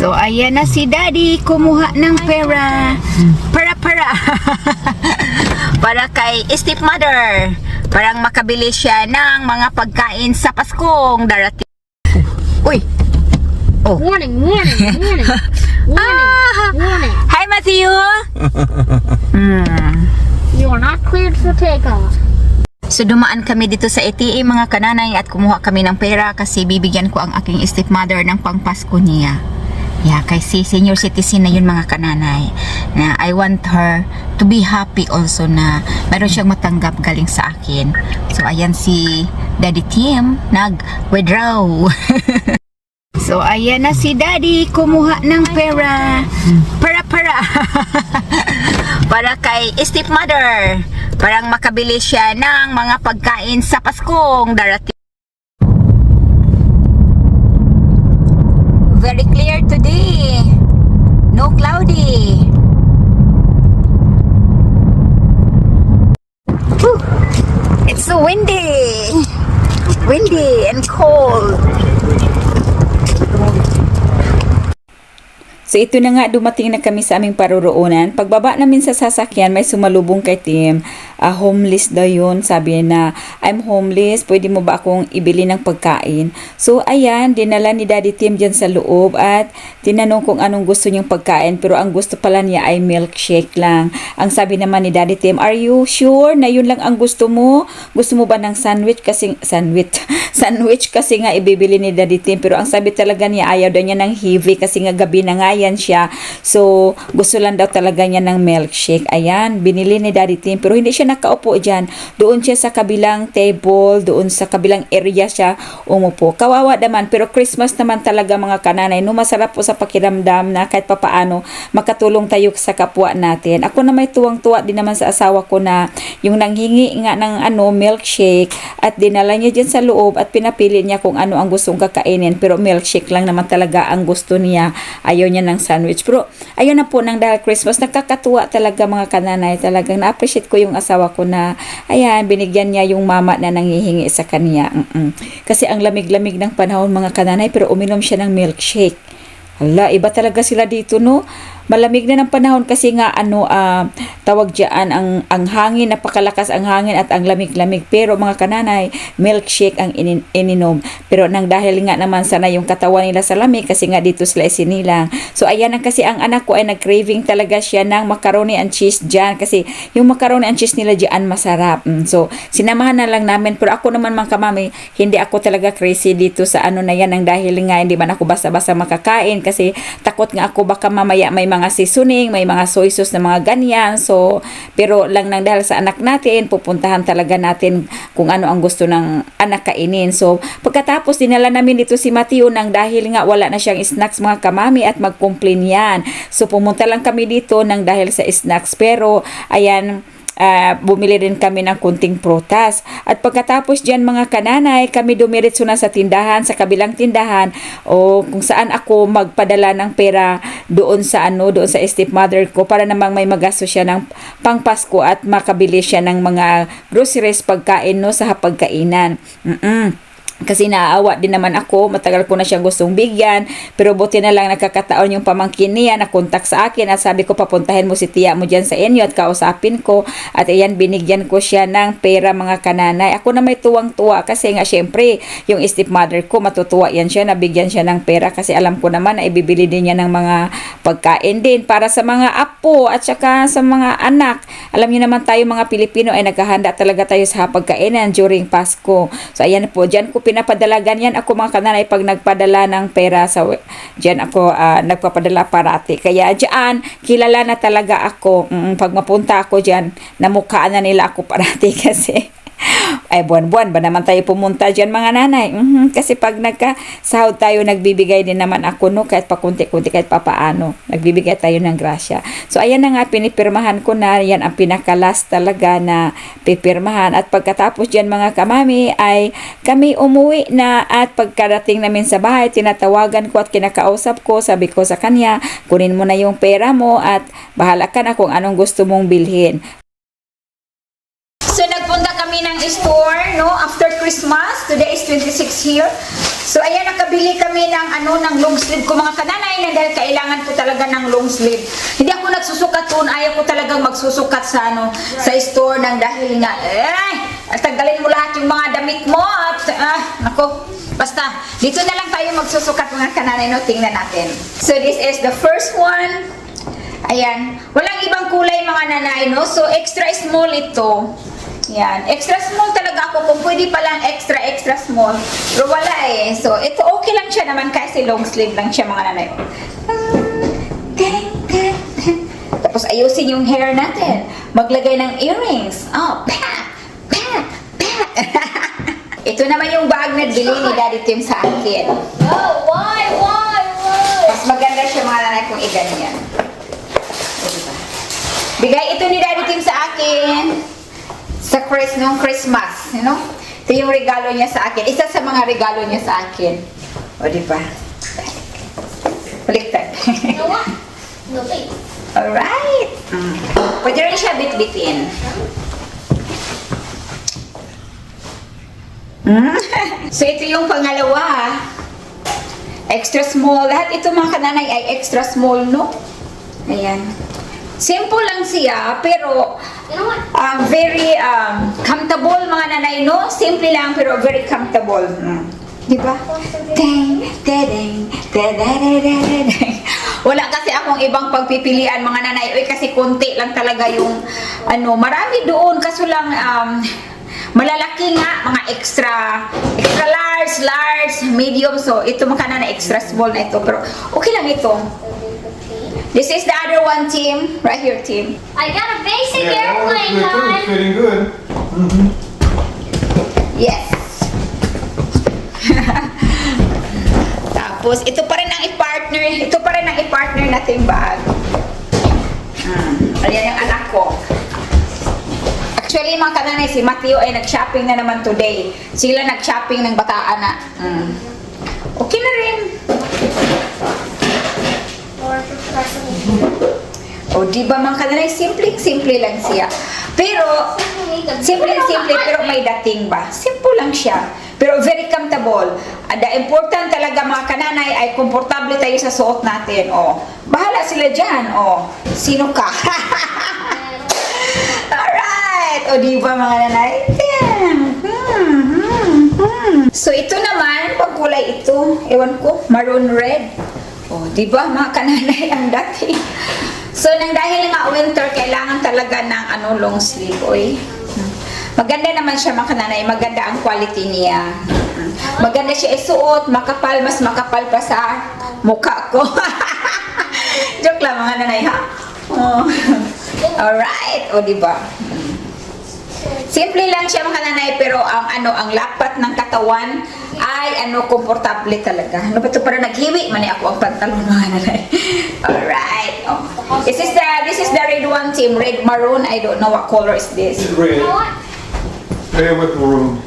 So, ayan na si Daddy. Kumuha ng pera. Para, para. para kay stepmother. Parang makabili siya ng mga pagkain sa Paskong darating. Uy! Oh. Warning, warning, warning, warning, Ah! warning. Hi, Matthew! mm. You are not cleared for takeoff. So dumaan kami dito sa ATM mga kananay at kumuha kami ng pera kasi bibigyan ko ang aking stepmother ng pangpasko niya. Yeah, kasi senior citizen na yun mga kananay. Na I want her to be happy also na meron siyang matanggap galing sa akin. So ayan si Daddy Tim nag-withdraw. so ayan na si Daddy kumuha ng pera. Para para. para kay stepmother. Parang makabili siya ng mga pagkain sa Paskong darating. Windy. Windy and cold. So ito na nga, dumating na kami sa aming paruroonan. Pagbaba namin sa sasakyan, may sumalubong kay Tim. Ah, homeless daw yun. Sabi na, I'm homeless, pwede mo ba akong ibili ng pagkain? So ayan, dinala ni Daddy Tim dyan sa loob at tinanong kung anong gusto niyang pagkain. Pero ang gusto pala niya ay milkshake lang. Ang sabi naman ni Daddy Tim, are you sure na yun lang ang gusto mo? Gusto mo ba ng sandwich? Kasi, sandwich, sandwich kasi nga ibibili ni Daddy Tim. Pero ang sabi talaga niya, ayaw daw niya ng heavy kasi nga gabi na nga yan siya. So, gusto lang daw talaga niya ng milkshake. Ayan, binili ni Daddy Tim. Pero hindi siya nakaupo dyan. Doon siya sa kabilang table, doon sa kabilang area siya umupo. Kawawa naman, pero Christmas naman talaga mga kananay. No, masarap po sa pakiramdam na kahit papaano makatulong tayo sa kapwa natin. Ako na may tuwang-tuwa din naman sa asawa ko na yung nanghingi nga ng ano, milkshake at dinala niya dyan sa loob at pinapili niya kung ano ang gustong kakainin. Pero milkshake lang naman talaga ang gusto niya. Ayaw niya ng sandwich. Pero ayun na po nang dahil Christmas, nakakatuwa talaga mga kananay. Talagang na-appreciate ko yung asawa ko na ayan, binigyan niya yung mama na nangihingi sa kanya. Mm-mm. Kasi ang lamig-lamig ng panahon mga kananay pero uminom siya ng milkshake. Hala, iba talaga sila dito, no? Malamig na ng panahon kasi nga ano ah, tawag diyan ang ang hangin napakalakas ang hangin at ang lamig-lamig. Pero mga kananay milkshake ang inin, ininom. Pero nang dahil nga naman sana yung katawan nila sa lamig kasi nga dito sila isinilang so ayan ang kasi ang anak ko ay nag-craving talaga siya ng macaroni and cheese diyan kasi yung macaroni and cheese nila diyan masarap. Mm, so sinamahan na lang namin. Pero ako naman mga kamami hindi ako talaga crazy dito sa ano na yan. Ang dahil nga hindi man ako basta-basta makakain kasi takot nga ako. Baka mamaya may mga seasoning, may mga soy sauce na mga ganyan. So, pero lang nang dahil sa anak natin, pupuntahan talaga natin kung ano ang gusto ng anak kainin. So, pagkatapos dinala namin dito si Matthew nang dahil nga wala na siyang snacks mga kamami at mag-complain yan. So, pumunta lang kami dito nang dahil sa snacks. Pero, ayan, Ah, bumili rin kami ng kunting prutas. At pagkatapos dyan mga kananay, kami dumiretso na sa tindahan, sa kabilang tindahan, o kung saan ako magpadala ng pera doon sa ano, doon sa stepmother ko para namang may magasto siya ng pangpasko at makabili siya ng mga groceries pagkain no sa hapagkainan. Mm-mm. Kasi naaawa din naman ako, matagal ko na siyang gustong bigyan, pero buti na lang nakakataon yung pamangkin niya na kontak sa akin at sabi ko papuntahin mo si tiya mo dyan sa inyo at kausapin ko at ayan binigyan ko siya ng pera mga kananay. Ako na may tuwang-tuwa kasi nga syempre yung stepmother ko matutuwa yan siya, nabigyan siya ng pera kasi alam ko naman na ibibili din niya ng mga pagkain din para sa mga apo at saka sa mga anak. Alam niyo naman tayo mga Pilipino ay naghahanda talaga tayo sa pagkainan during Pasko. So ayan po, dyan ko pinapadala ganyan ako mga kananay pag nagpadala ng pera sa dyan ako ah, nagpapadala parati. Kaya dyan, kilala na talaga ako. Mm, pag mapunta ako dyan, namukhaan na nila ako parati kasi ay buwan-buwan ba naman tayo pumunta dyan mga nanay? Mhm, kasi pag nagkasahod tayo nagbibigay din naman ako no? Kahit pakunti-kunti kahit papaano nagbibigay tayo ng grasya. So ayan na nga pinipirmahan ko na yan ang pinakalas talaga na pipirmahan. At pagkatapos dyan mga kamami ay kami umuwi na at pagkarating namin sa bahay tinatawagan ko at kinakausap ko sabi ko sa kanya kunin mo na yung pera mo at bahala ka na kung anong gusto mong bilhin So nagpunta kami ng store, no, after Christmas. Today is 26 here. So ayan, nakabili kami ng ano, ng long sleeve ko mga kananay na dahil ng long sleeve. Hindi ako nagsusukat doon. Ayaw ko talagang magsusukat sa ano sa store nang dahil nga eh tanggalin mo lahat yung mga damit mo at ah, nako. Basta, dito na lang tayo magsusukat mga kananay no, tingnan natin. So this is the first one. Ayan. Walang ibang kulay mga nanay, no? So, extra small ito. Yan. Extra small talaga ako. Kung pwede pa lang extra, extra small. Pero wala eh. So, ito okay lang siya naman kasi long sleeve lang siya mga nanay. Tapos ayusin yung hair natin. Maglagay ng earrings. Oh, pa! Pa! Pa! ito naman yung bag na bili ni Daddy Tim sa akin. Oh, why, why, why? Mas maganda siya mga nanay kung iganyan. Bigay ito ni Daddy Tim sa akin sa Chris, nung Christmas, you know? Ito yung regalo niya sa akin. Isa sa mga regalo niya sa akin. O, di ba? Baliktad. Alright. Mm. Pwede rin siya bit-bitin. Mm. so, ito yung pangalawa. Extra small. Lahat ito mga kananay ay extra small, no? Ayan. Simple lang siya, pero? Um, very um, comfortable mga nanay, no? Simple lang, pero very comfortable. Mm. Di ba? Ding, dedeng, dededededeng. Wala kasi akong ibang pagpipilian mga nanay. Uy, kasi konti lang talaga yung ano, marami doon. Kaso lang, um, malalaki nga, mga extra, extra large, large, medium. So, ito mga nanay, extra small na ito. Pero okay lang ito. This is the other one, team. Right here, team. I got a basic Yeah, that one's airplane good too. Fitting good. Yes. Tapos, ito pa rin ang i-partner. Ito pa rin ang i-partner nating bag. Hmm. Ayan yung anak ko. Actually, mga kananay, si Matthew ay nag-shopping na naman today. Sila nag-shopping ng bataan na. Hmm. Okay na rin. O, di ba mga kananay, simple-simple lang siya. Pero, Simple-simple pero may dating ba? Simple lang siya. Pero very comfortable. And the important talaga mga kananay ay komportable tayo sa suot natin. O, bahala sila dyan. O, sino ka? Alright. O, di ba mga nanay? Hmm, hmm, hmm. So, ito naman, pag kulay ito, ewan ko, maroon red. O, di ba mga kananay ang dating? So, nang dahil nga winter, kailangan talaga ng ano, long sleeve. Oy. Maganda naman siya mga kananay. Maganda ang quality niya. Maganda siya isuot. Makapal. Mas makapal pa sa mukha ko. Joke lang mga nanay, ha? Oh. Alright. O, di ba? Simple lang siya mga nanay, pero ang ano, ang lapat ng katawan ay ano, komportable talaga. Ano ba ito? Para naghiwi man ako ang pantalon. Alright. Oh. This is the this is the red one team, red maroon. I don't know what color is this. It's red. Red with maroon.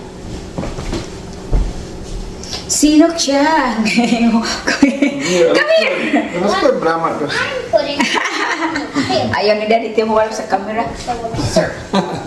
Sino siya? Come here! This. I'm putting. Hey, Ayaw ni Daddy Tim wala sa camera. Sir.